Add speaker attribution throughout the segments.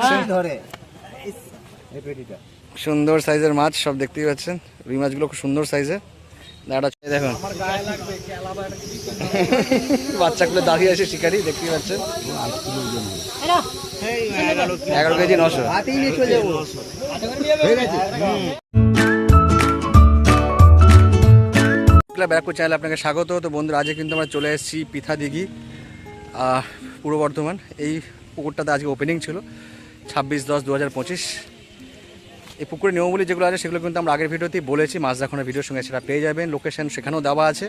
Speaker 1: হ্যাঁ। সুন্দর সাইজের মাছ সব দেখতেই পাচ্ছেন রুই মাছগুলো খুব সুন্দর সাইজের দাঁড়া দেখুন বাচ্চাগুলো দাঁড়িয়ে আছে শিকারি দেখতেই পাচ্ছেন এগারো কেজি নশো ব্যারাকপুর চ্যানেল আপনাকে স্বাগত তো বন্ধুরা আজকে কিন্তু আমরা চলে এসেছি পিঠা দিঘি পূর্ব বর্ধমান এই পুকুরটাতে আজকে ওপেনিং ছিল ছাব্বিশ দশ দু হাজার পঁচিশ এই পুকুরে নিয়মগুলি যেগুলো আছে সেগুলো কিন্তু আমরা আগের ভিডিওতেই বলেছি মাছ দেখানোর ভিডিওর সঙ্গে সেটা পেয়ে যাবেন লোকেশন সেখানেও দেওয়া আছে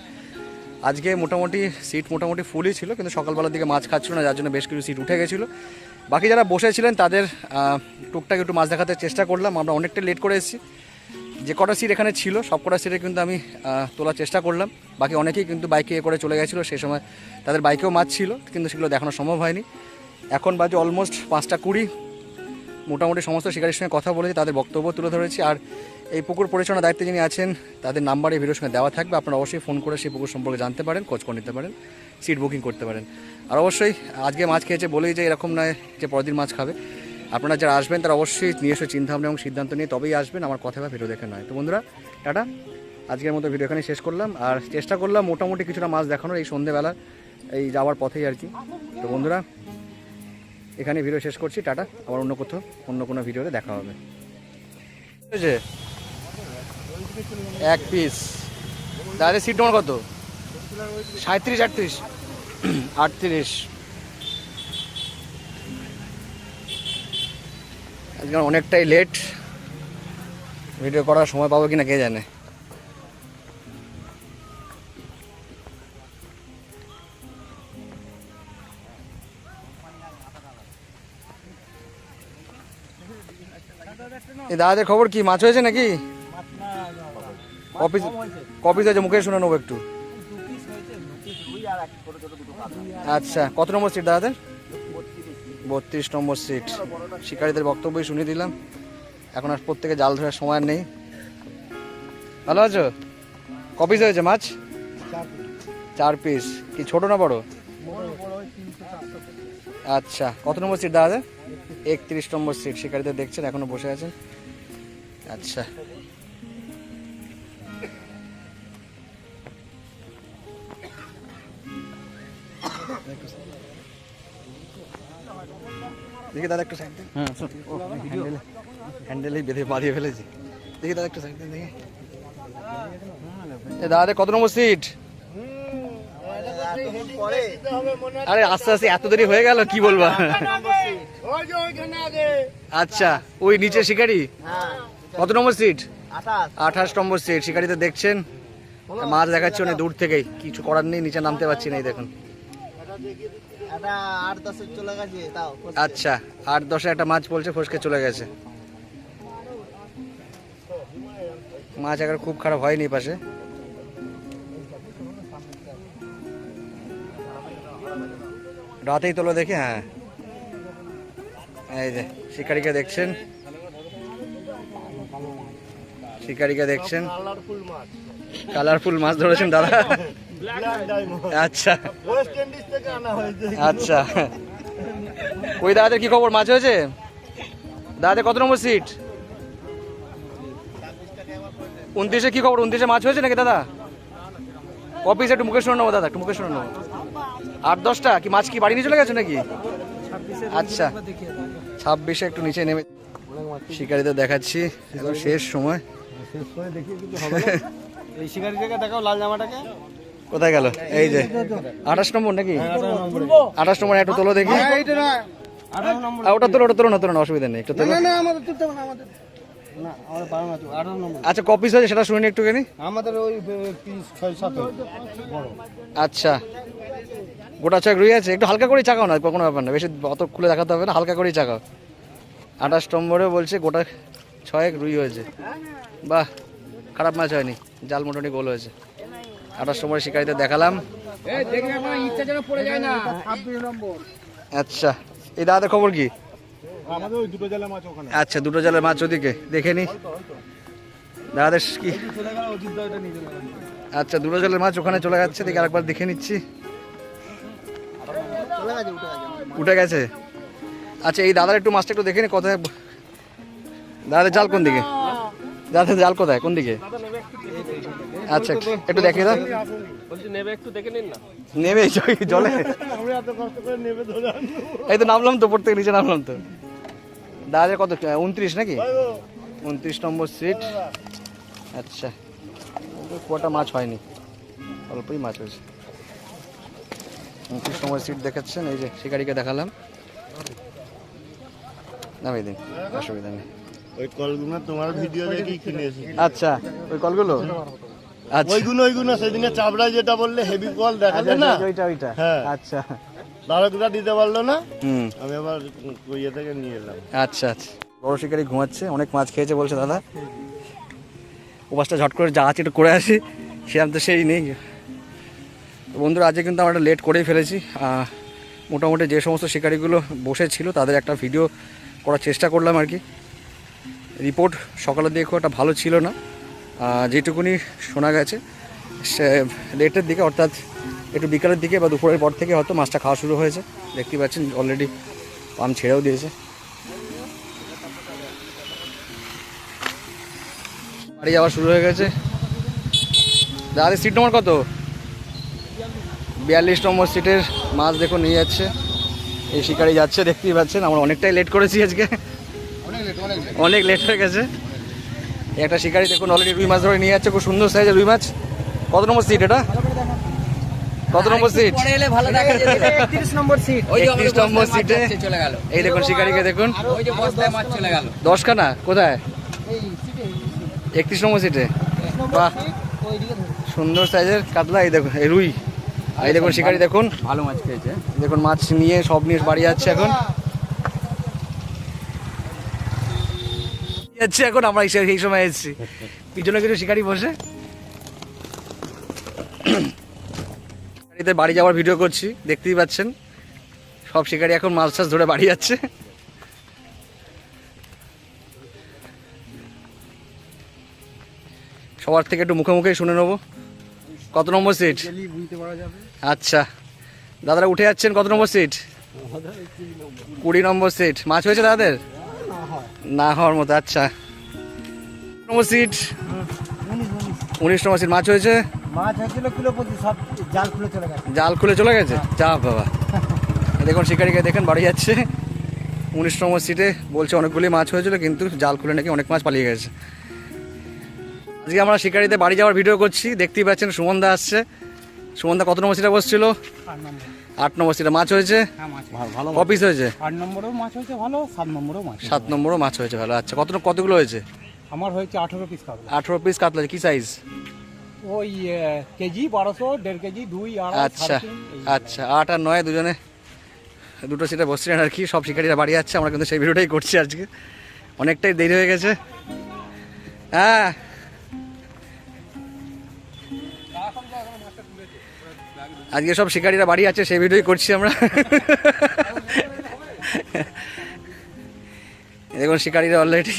Speaker 1: আজকে মোটামুটি সিট মোটামুটি ফুলই ছিল কিন্তু সকালবেলার দিকে মাছ খাচ্ছিল না যার জন্য বেশ কিছু সিট উঠে গেছিলো বাকি যারা বসেছিলেন তাদের টুকটাক একটু মাছ দেখাতে চেষ্টা করলাম আমরা অনেকটা লেট করে এসেছি যে কটা সিট এখানে ছিল সব কটা সিটে কিন্তু আমি তোলার চেষ্টা করলাম বাকি অনেকেই কিন্তু বাইকে করে চলে গেছিলো সেই সময় তাদের বাইকেও মাছ ছিল কিন্তু সেগুলো দেখানো সম্ভব হয়নি এখন বাজে অলমোস্ট পাঁচটা কুড়ি মোটামুটি সমস্ত শিকারের সঙ্গে কথা বলেছি তাদের বক্তব্য তুলে ধরেছি আর এই পুকুর পরিচালনার দায়িত্বে যিনি আছেন তাদের নাম্বারে ভিডিওর সঙ্গে দেওয়া থাকবে আপনারা অবশ্যই ফোন করে সেই পুকুর সম্পর্কে জানতে পারেন খোঁজ করে নিতে পারেন সিট বুকিং করতে পারেন আর অবশ্যই আজকে মাছ খেয়েছে বলেই যে এরকম নয় যে পরদিন মাছ খাবে আপনারা যারা আসবেন তারা অবশ্যই নিজস্ব চিন্তাভাবনা এবং সিদ্ধান্ত নিয়ে তবেই আসবেন আমার কথা বা ভিডিও দেখে নয় তো বন্ধুরা টাটা আজকের মতো ভিডিও এখানে শেষ করলাম আর চেষ্টা করলাম মোটামুটি কিছুটা মাছ দেখানোর এই সন্ধেবেলা এই যাওয়ার পথেই আর কি তো বন্ধুরা এখানে ভিডিও শেষ করছি টাটা আবার অন্য কোথাও অন্য কোনো ভিডিওতে দেখা হবে এক পিস দাদা সিট নম্বর কত সাঁত্রিশ আটত্রিশ আটত্রিশ আজকে অনেকটাই লেট ভিডিও করার সময় পাবো কিনা কে জানে দাদাদের খবর কি মাছ হয়েছে নাকি কপিস হয়েছে মুখে শুনে নেবো একটু আচ্ছা কত নম্বর সিট দাদাদের বত্রিশ নম্বর সিট শিকারীদের বক্তব্যই শুনে দিলাম এখন আর প্রত্যেকে জাল ধরার সময় নেই ভালো আছো কপিস হয়েছে মাছ চার পিস কি ছোট না বড় আচ্ছা কত নম্বর সিট দাদা একত্রিশ নম্বর সিট শিকারীদের দেখছেন এখনো বসে আছেন আচ্ছা দেখি দাদা হ্যান্ডেলেই বেঁধে বাড়িয়ে ফেলেছি দেখি দাদা কত নম্বর সিট আরে আস্তে আস্তে এত দেরি হয়ে গেল আচ্ছা ওই নিচে শিকারি হ্যাঁ। কত নম্বর সিট আঠাশ নম্বর সিট শিকারিতে দেখছেন মাছ দেখাচ্ছে অনেক দূর থেকেই কিছু করার নেই নিচে নামতে পারছি না এই দেখুন আচ্ছা আট দশে একটা মাছ বলছে ফসকে চলে গেছে মাছ এখন খুব খারাপ হয়নি পাশে রাতেই তোলো দেখি হ্যাঁ এই যে শিকারিকে দেখছেন শিকারিকে দেখছেন কালারফুল মাছ ধরেছেন দাদা আচ্ছা আচ্ছা ওই দাদাদের কি খবর মাছ হয়েছে দাদাদের কত নম্বর সিট উনত্রিশে কি খবর উনত্রিশে মাছ হয়েছে নাকি দাদা অফিসে একটু মুখে শুনে নেবো দাদা একটু মুখে শুনে নেবো আট দশটা কি মাছ কি বাড়ি নিয়ে চলে গেছে নাকি আচ্ছা ছাব্বিশে একটু নিচে নেমে শিকারিদের দেখাচ্ছি একদম শেষ সময় শেষ করে দেখি কিন্তু হবে না এই শিকারি জায়গা দেখাও লাল জামাটাকে কোথায় গেল এই যে আঠাশ নম্বর নাকি হ্যাঁ, আঠাশ নম্বর একটু তোলো দেখি হ্যাঁ, ওটা তোলো ওটা তোলো না তোলো না অসুবিধা নেই একটু তোলো আচ্ছা কপিস হয়েছে সেটা শুনি একটুখানি আমাদের ওই আচ্ছা গোটা ছয় রুই আছে একটু হালকা করে চাকাও না কোনো ব্যাপার না বেশি অত খুলে দেখাতে হবে না হালকা করেই চাকাও আঠাশ নম্বরে বলছে গোটা ছয়েক রুই হয়েছে বাহ খারাপ মাছ হয়নি জাল মোটামুটি গোল হয়েছে আটার সময় শিকারিতে দেখালাম আচ্ছা এই দাদাদের খবর কি আচ্ছা দুটো জালের মাছ ওদিকে দেখে নি দাদাদের কি আচ্ছা দুটো জালের মাছ ওখানে চলে যাচ্ছে দেখে আরেকবার দেখে নিচ্ছি উঠে গেছে আচ্ছা এই দাদার একটু মাছটা একটু দেখে নি কথা দাদা জাল কোন দিকে দাদা জাল কোথায় কোন দিকে আচ্ছা একটু দেখে দাও নেবে জলে এই তো নামলাম তো প্রত্যেক নিচে নামলাম তো দাদা কত উনত্রিশ নাকি উনত্রিশ নম্বর সিট আচ্ছা কটা মাছ হয়নি অল্পই মাছ হয়েছে উনত্রিশ নম্বর সিট দেখাচ্ছেন এই যে শিকারিকে দেখালাম
Speaker 2: নামিয়ে দিন অসুবিধা নেই ওই কলগুলো তোমার ভিডিও দেখি কিনে এসেছি
Speaker 1: আচ্ছা ওই কলগুলো
Speaker 2: আচ্ছা ওইগুলো ওইগুলো সেদিনে চাবড়ায় যেটা বললে হেভি কল দেখা যায় আচ্ছা, না ওইটা ওইটা হ্যাঁ আচ্ছা বারোটা দিতে পারলো না হুম আমি আবার ইয়ে থেকে নিয়ে এলাম
Speaker 1: আচ্ছা আচ্ছা বড় শিকারি ঘুমাচ্ছে অনেক মাছ খেয়েছে বলছে দাদা উপাসটা ঝট করে যা আছে একটু করে আসি সেরকম তো সেই নেই বন্ধুরা আজকে কিন্তু আমরা লেট করেই ফেলেছি মোটামুটি যে সমস্ত শিকারিগুলো বসেছিল তাদের একটা ভিডিও করার চেষ্টা করলাম আর কি রিপোর্ট সকালের দিকে খুব একটা ভালো ছিল না যেটুকুনি শোনা গেছে সে লেটের দিকে অর্থাৎ একটু বিকালের দিকে বা দুপুরের পর থেকে হয়তো মাছটা খাওয়া শুরু হয়েছে দেখতে পাচ্ছেন অলরেডি পাম ছেড়েও দিয়েছে বাড়ি যাওয়া শুরু হয়ে গেছে দাদি সিট নম্বর কত বিয়াল্লিশ নম্বর সিটের মাছ দেখো নিয়ে যাচ্ছে এই শিকারি যাচ্ছে দেখতেই পাচ্ছেন আমরা অনেকটাই লেট করেছি আজকে অনেক লেট হয়ে গেছে একটা শিকারি দেখুন অলরেডি রুই মাছ ধরে নিয়ে যাচ্ছে খুব সুন্দর সাইজের রুই মাছ কত নম্বর সিট এটা কত নম্বর সিট একত্রিশ নম্বর সিটে এই দেখুন শিকারিকে দেখুন দশখানা কোথায় একত্রিশ নম্বর সিটে বাহ সুন্দর সাইজের কাতলা এই দেখুন এই রুই এই দেখুন শিকারি দেখুন ভালো মাছ খেয়েছে দেখুন মাছ নিয়ে সব নিয়ে বাড়ি যাচ্ছে এখন যাচ্ছে এখন আমরা সেই সময় এসেছি পিছনে কিছু শিকারি বসে বাড়ি যাওয়ার ভিডিও করছি দেখতেই পাচ্ছেন সব শিকারি এখন মাছ টাছ ধরে বাড়ি যাচ্ছে সবার থেকে একটু মুখে মুখে শুনে নেবো কত নম্বর সিট আচ্ছা দাদারা উঠে যাচ্ছেন কত নম্বর সিট কুড়ি নম্বর সিট মাছ হয়েছে দাদাদের না হওয়ার মতো আচ্ছা সিট মাছ হয়েছে মাছ হয়েছিল জাল খুলে চলে গেছে হ্যাঁ। যা বাবা দেখুন শিকারিকে দেখেন বাড়ি যাচ্ছে উনিশ নম্বর সিটে বলছে অনেকগুলি মাছ হয়েছিল কিন্তু জাল খুলে নাকি অনেক মাছ পালিয়ে গেছে আজকে আমরা শিকারিতে বাড়ি যাওয়ার ভিডিও করছি দেখতেই পাচ্ছেন সুমনদা আসছে সুমনদা কত নম্বর সিটে বসছিল আট নম্বর সিটে মাছ হয়েছে হ্যাঁ, ভালো অফিস হয়েছে
Speaker 3: আট নম্বরেও মাছ হয়েছে ভালো সাত নম্বরও মাছ
Speaker 1: সাত নম্বরও মাছ হয়েছে ভালো আচ্ছা কত কতগুলো হয়েছে
Speaker 3: আমার হয়েছে আঠেরো পিস কাতলা
Speaker 1: আঠেরো পিস কাতলা কি সাইজ
Speaker 3: ওই কেজি বারোশো দেড় কেজি দুই
Speaker 1: আচ্ছা আচ্ছা আট আর নয় দুজনে দুটো সিটে বসছিলেন আর কি সব শিকারীরা বাড়ি যাচ্ছে আমরা কিন্তু সেই ভিডিওটাই করছি আজকে অনেকটাই দেরি হয়ে গেছে হ্যাঁ আজকে সব শিকারীরা বাড়ি আছে সেই ভিডিওই করছি আমরা দেখুন শিকারীরা অলরেডি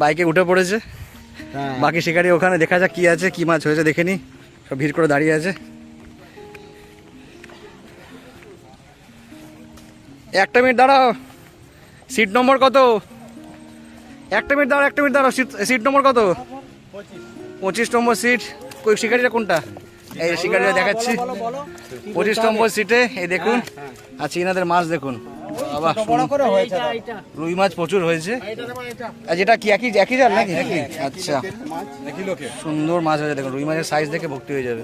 Speaker 1: বাইকে উঠে পড়েছে হ্যাঁ। বাকি শিকারি ওখানে দেখা যাক কি আছে কি মাছ হয়েছে দেখে নি সব ভিড় করে দাঁড়িয়ে আছে একটা মিনিট দাঁড়াও সিট নম্বর কত একটা মিনিট দাঁড়াও একটা মিনিট দাঁড়াও সিট সিট নম্বর কত পঁচিশ নম্বর সিট কই শিকারিটা কোনটা এই শিকারিরা দেখাচ্ছি পঁচিশ নম্বর সিটে এই দেখুন হ্যাঁ, হ্যাঁ। আচ্ছা এনাদের মাছ দেখুন বাবা রুই মাছ প্রচুর হয়েছে যেটা কি একই একই জাল নাকি নাকি আচ্ছা সুন্দর মাছ হয়েছে দেখুন রুই মাছের সাইজ দেখে ভক্তি হয়ে যাবে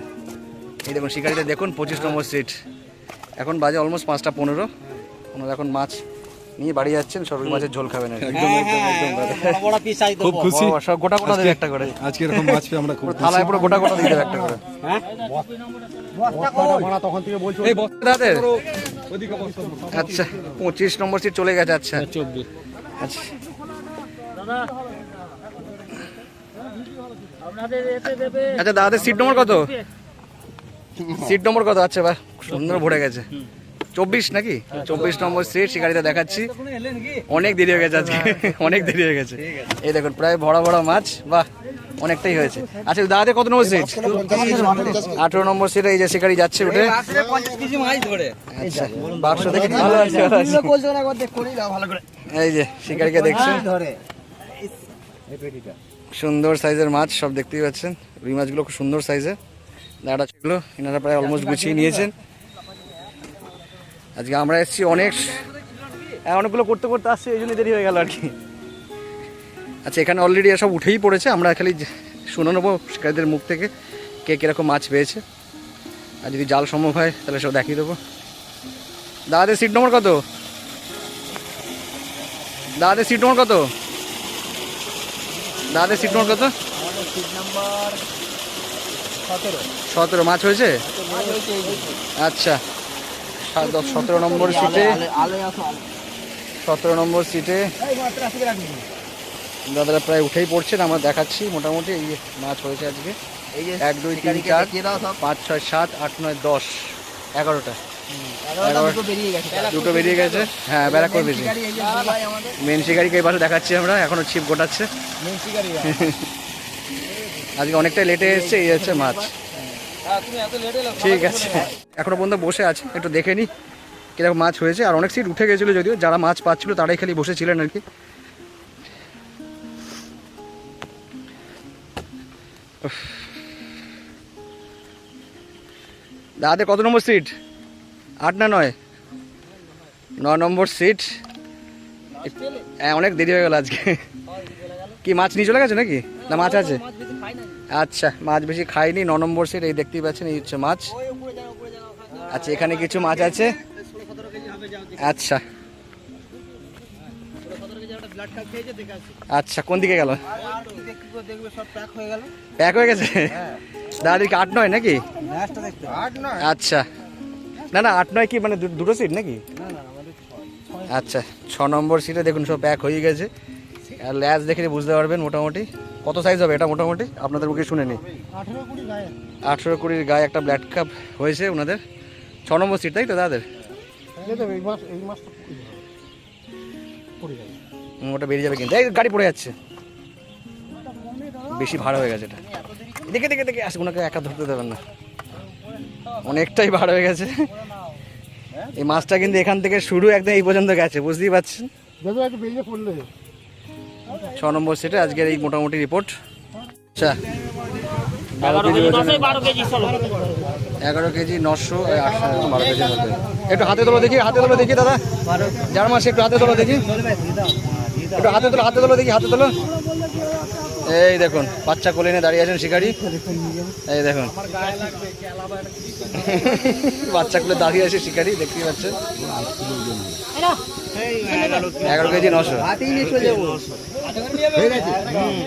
Speaker 1: এই দেখুন শিকারিটা দেখুন পঁচিশ নম্বর সিট এখন বাজে অলমোস্ট পাঁচটা পনেরো এখন মাছ নিয়ে বাড়ি যাচ্ছেন সরুই মাছের ঝোল খাবেন হ্যাঁ, হ্যাঁ, হ্যাঁ, খুব খুশি গোটা গোটা দেবে একটা করে আজকে এরকম মাছ পেয়ে আমরা খুব থালায় পুরো গোটা গোটা দিয়ে একটা করে আচ্ছা পঁচিশ নম্বর সিট চলে গেছে আচ্ছা আচ্ছা আচ্ছা দাদাদের সিট নম্বর কত সিট নম্বর কত আচ্ছা বা সুন্দর ভরে গেছে চব্বিশ নাকি চব্বিশ নম্বর সিট সে দেখাচ্ছি অনেক দেরি হয়ে গেছে আজকে অনেক দেরি হয়ে গেছে এই দেখুন প্রায় ভরা ভরা মাছ বাহ অনেকটাই হয়েছে আচ্ছা দাদাতে কত নম্বর সিট আঠেরো নম্বর সিটে এই যে শিকারি যাচ্ছে উঠে আচ্ছা, বারোশো থেকে ভালো আছে এই যে শিকারিকে দেখছেন সুন্দর সাইজের মাছ সব দেখতেই পাচ্ছেন রুই মাছগুলো খুব সুন্দর সাইজের দাদা ছিল এনারা প্রায় অলমোস্ট গুছিয়ে নিয়েছেন আজকে আমরা এসেছি অনেক হ্যাঁ, অনেকগুলো করতে করতে আসছি এই জন্য দেরি হয়ে গেল আর কি আচ্ছা এখানে অলরেডি এসব উঠেই পড়েছে আমরা খালি শুনে নেবো শিকারীদের মুখ থেকে কে কীরকম মাছ পেয়েছে আর যদি জাল সম্ভব হয় তাহলে সব দেখিয়ে দেবো দাদাদের সিট নম্বর কত দাদাদের সিট নম্বর কত দাদাদের সিট নম্বর কত সতেরো মাছ হয়েছে আচ্ছা সতেরো নম্বর সিটে সতেরো নম্বর সিটে দাদারা প্রায় উঠেই পড়ছেন আমরা দেখাচ্ছি মোটামুটি এই মাছ হয়েছে আজকে এক দুই তিন চার পাঁচ ছয় সাত আট নয় দশ এগারোটা দুটো বেরিয়ে গেছে হ্যাঁ ব্যারাকপুর বেশি মেন শিকারিকে এই পাশে দেখাচ্ছি আমরা এখনো ছিপ গোটাচ্ছে আজকে অনেকটাই লেটে এসছে এই হচ্ছে মাছ ঠিক আছে এখনো পর্যন্ত বসে আছে একটু দেখে নি কিরকম মাছ হয়েছে আর অনেক সিট উঠে গেছিলো যদিও যারা মাছ পাচ্ছিল তারাই খালি বসেছিলেন আর কি দাদা কত নম্বর সিট আট না নয় নয় নম্বর সিট অনেক দেরি হয়ে গেল আজকে কি মাছ নিয়ে চলে গেছে নাকি না মাছ আছে আচ্ছা মাছ বেশি খাইনি ন নম্বর সিট এই দেখতেই পাচ্ছেন এই হচ্ছে মাছ আচ্ছা এখানে কিছু মাছ আছে আচ্ছা আচ্ছা কোন দিকে গেল প্যাক হয়ে গেছে দাদা কি আট নয় নাকি আচ্ছা না না আট নয় কি মানে দুটো সিট নাকি আচ্ছা ছ নম্বর সিটে দেখুন সব প্যাক হয়ে গেছে আর ল্যাজ দেখে বুঝতে পারবেন মোটামুটি কত সাইজ হবে এটা মোটামুটি আপনাদের মুখে শুনে নিই আঠেরো কুড়ির গায়ে একটা ব্ল্যাড কাপ হয়েছে ওনাদের ছ নম্বর সিট তাই তো দাদের ওটা বেরিয়ে যাবে কিন্তু এই গাড়ি পড়ে যাচ্ছে বেশি ভাড়া হয়ে গেছে এটা দেখে দেখে দেখে আসে ওনাকে একা ধরতে দেবেন না অনেকটাই ভাড়া হয়ে গেছে এই মাছটা কিন্তু এখান থেকে শুরু একদম এই পর্যন্ত গেছে বুঝতেই পারছেন ছ নম্বর সেটে আজকের এই মোটামুটি রিপোর্ট আচ্ছা এগারো কেজি নশো বারো কেজির মধ্যে একটু হাতে তোলো দেখি হাতে তোলো দেখি দাদা যার মাসে একটু হাতে তোলো দেখি একটু হাতে তোলো হাতে তোলো দেখি হাতে তোলো এই দেখুন বাচ্চা কোলে নিয়ে দাঁড়িয়ে আছেন শিকারি এই দেখুন বাচ্চা কোলে দাঁড়িয়ে আছে শিকারি দেখতেই পাচ্ছেন এগারো কেজি নশো